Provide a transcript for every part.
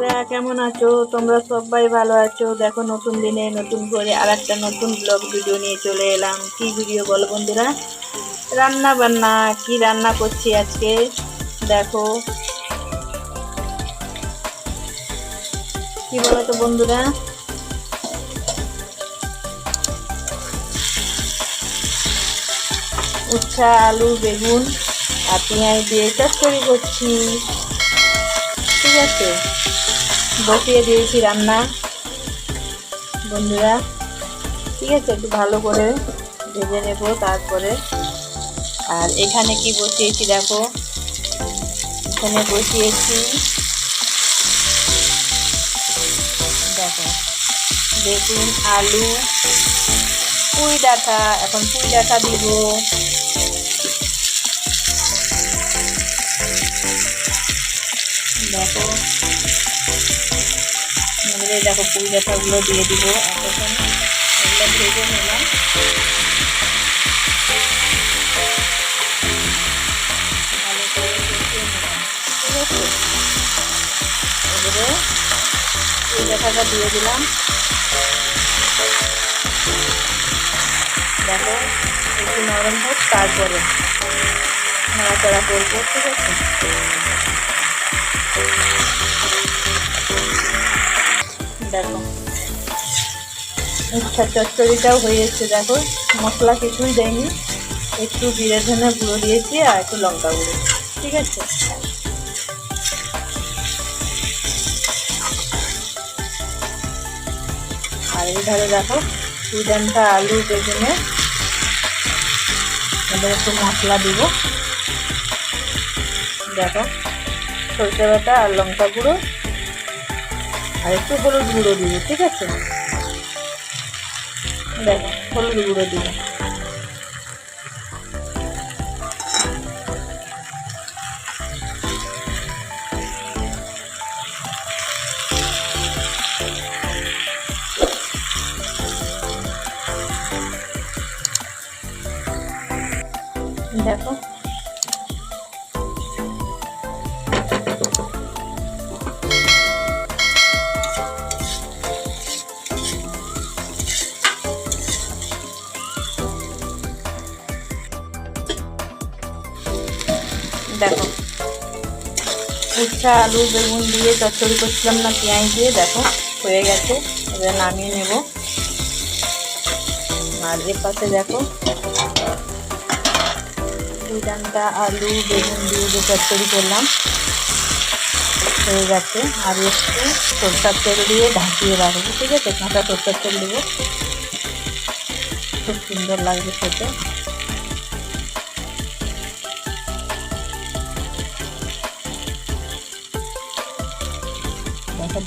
বন্ধুরা, কেমন আছো? তোমরা সবাই ভালো আছো? দেখো, নতুন দিনে নতুন করে আর একটা নতুন ব্লগ ভিডিও নিয়ে চলে এলাম। কি ভিডিও বলো বন্ধুরা? রান্না বান্না কি রান্না করছি আজকে? দেখো। কি বলো তো বন্ধুরা? উচ্ছা আলু, বেগুন আর পেঁয়াজ দিয়ে চচ্চড়ি করছি। ঠিক আছে? বসিয়ে দিয়েছি রান্না। বন্ধুরা, ঠিক আছে, একটু ভালো করে ভেজে নেব তারপরে। আর এখানে কি বসিয়েছি দেখো? এখানে বসিয়েছি দেখো, বেগুন, আলু, পুঁই ডাঁটা। এখন পুঁই ডাঁটা দিব। দেখো এবারে দেখো পুঁই ডাঁটাগুলো দিয়ে দিব। এতক্ষণ এগুলো ভেজে নিলাম। ভালো দিয়ে দিলাম। দেখো, একটু নরম হোক, তারপরে নাড়াচাড়া করব, ঠিক আছে? দেখো। ইচ্ছা চচ্চড়িটাও হয়ে এসছে, দেখো। মশলা কিছুই দেয়নি একটু জিরে ধনে গুঁড়ো দিয়েছি আর একটু লঙ্কা গুঁড়ো। ঠিক আছে? আর এই ধারে দেখো সুইডেনটা আলু বেগুনে এবার একটু মশলা দিব। দেখো, সরষে বাটা আর লঙ্কা গুঁড়ো। আর একটু হলুদ গুঁড়ো দিব ঠিক আছে? দেখো হলুদ গুঁড়ো দিব দেখো। দেখো। উচ্ছা আলু, বেগুন দিয়ে চচ্চড়ি করছিলাম না, পেঁয়াজ দিয়ে, দেখো, হয়ে গেছে। এবার নামিয়ে নেব। আর এর পাশে দেখো ডানটা আলু, বেগুন দিয়ে যে চচ্চড়ি করলাম, হয়ে গেছে। আর একটু সরষার তেল দিয়ে ঢাকিয়ে রাখব, ঠিক আছে? কাঁচা সরষার তেল দেবো। খুব সুন্দর লাগবে খেতে।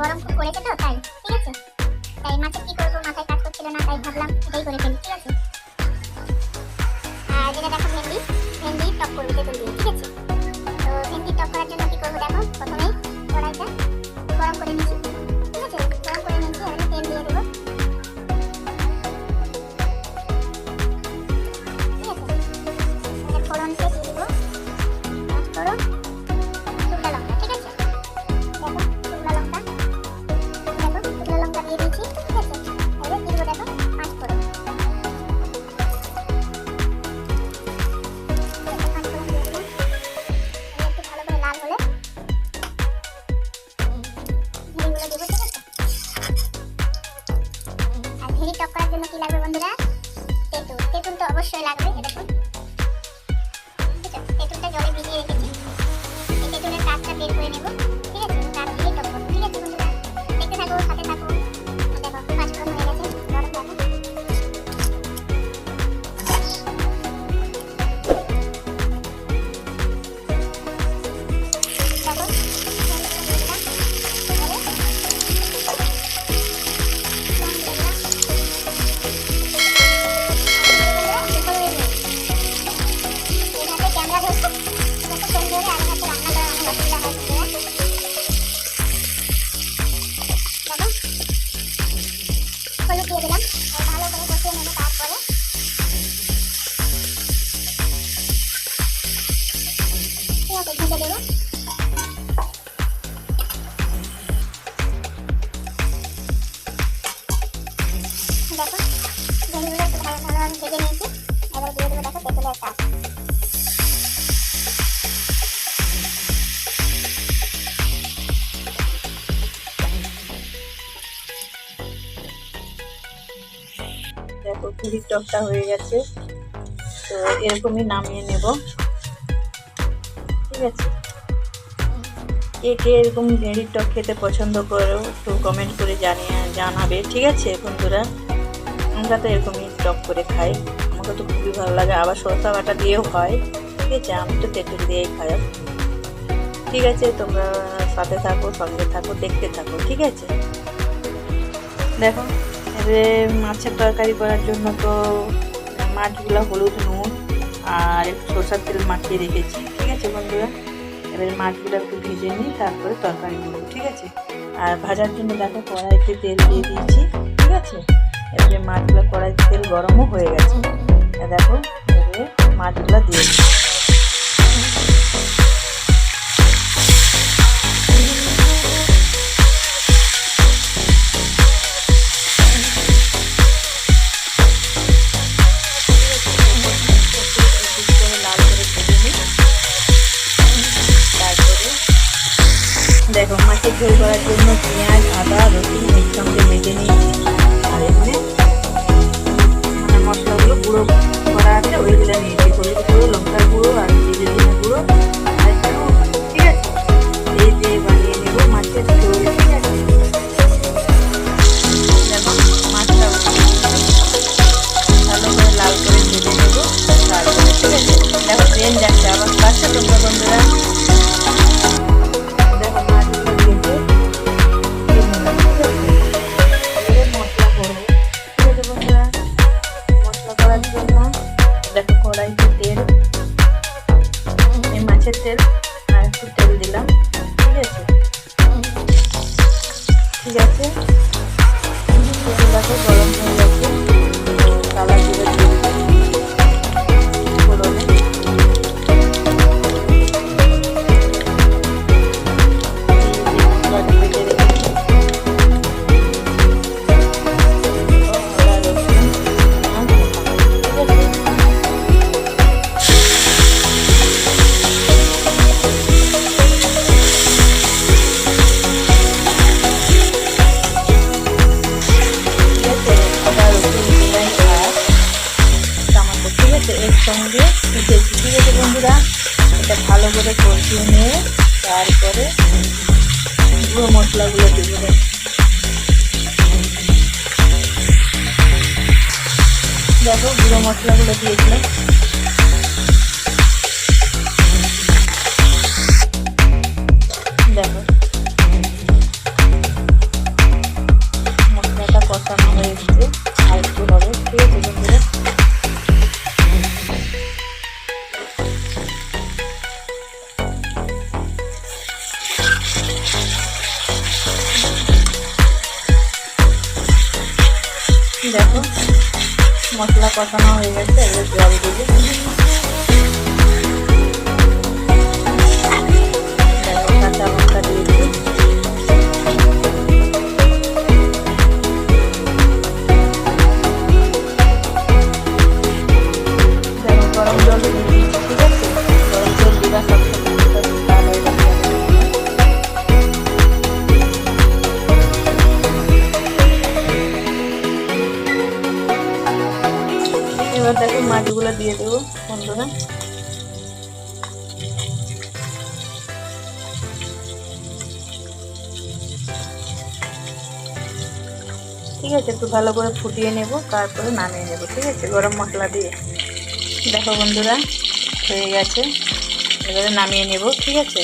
গরম খুব পড়েছে তো, তাই, ঠিক আছে। তাই মাছের কি করব, মাথায় কাজ করছিল না, তাই ভাবলাম এটাই করে ফেলি, ঠিক আছে। আর যেটা দেখো, ভেন্ডি ভেন্ডি টপ করব, তেঁতুল দিয়ে, ঠিক আছে। তো ভেন্ডি টপ করার জন্য কি করব দেখো, প্রথমেই কড়াইটা গরম করে নিচ্ছি, ঠিক আছে? গরম করে নিচ্ছি, এবারে তেল দিয়ে দেবো। মতো ভেজে দেবো দেখো বেগুনগুলো একটু টকটা হয়ে গেছে। তো এরকমই নামিয়ে নেব। ঠিক আছে। কে কে এরকম ভেড়ির টক খেতে পছন্দ করো একটু কমেন্ট করে জানিয়ে, জানাবে, ঠিক আছে বন্ধুরা? আমরা তো এরকমই টক করে খাই। আমাকে তো খুবই ভালো লাগে। আবার সরষা বাটা দিয়েও হয়। ঠিক আছে, আমি তো তেঁতুল দিয়েই খাই। ঠিক আছে, তোমরা সাথে থাকো, সঙ্গে থাকো, দেখতে থাকো, ঠিক আছে? দেখো, এবারে মাছের তরকারি করার জন্য তো মাছগুলো হলুদ, নুন আর একটু সরষার তেল মাখিয়ে রেখেছি। ঠিক আছে বন্ধুরা? এবারে মাছগুলো একটু ভেজে নিই তারপরে তরকারি তরকারিগুলো ঠিক আছে? আর ভাজার জন্য দেখো কড়াইতে তেল দিয়ে দিয়েছি, ঠিক আছে? এবারে মাছগুলো কড়াইতে তেল গরমও হয়ে গেছে। দেখো, এবারে মাছগুলো দিয়ে দিই ঝোল করার জন্য পেঁয়াজ আদা রসুন মশলাগুলো দিয়ে দেবেন দেখো গুঁড়ো মশলাগুলো দিয়েছিলাম। মশলা কষানো হয়ে গেছে এবার দেখো মাছগুলো দিয়ে দেবো বন্ধুরা। ঠিক আছে, একটু ভালো করে ফুটিয়ে নেব, তারপরে নামিয়ে নেব, ঠিক আছে? গরম মশলা দিয়ে। দেখো বন্ধুরা, হয়ে গেছে। এবারে নামিয়ে নেব, ঠিক আছে?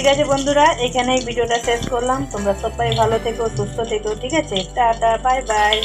ঠিক আছে বন্ধুরা, এখানেই ভিডিওটা শেষ করলাম। তোমরা সবাই ভালো থেকো, সুস্থ থেকো, ঠিক আছে? Tata, bye bye.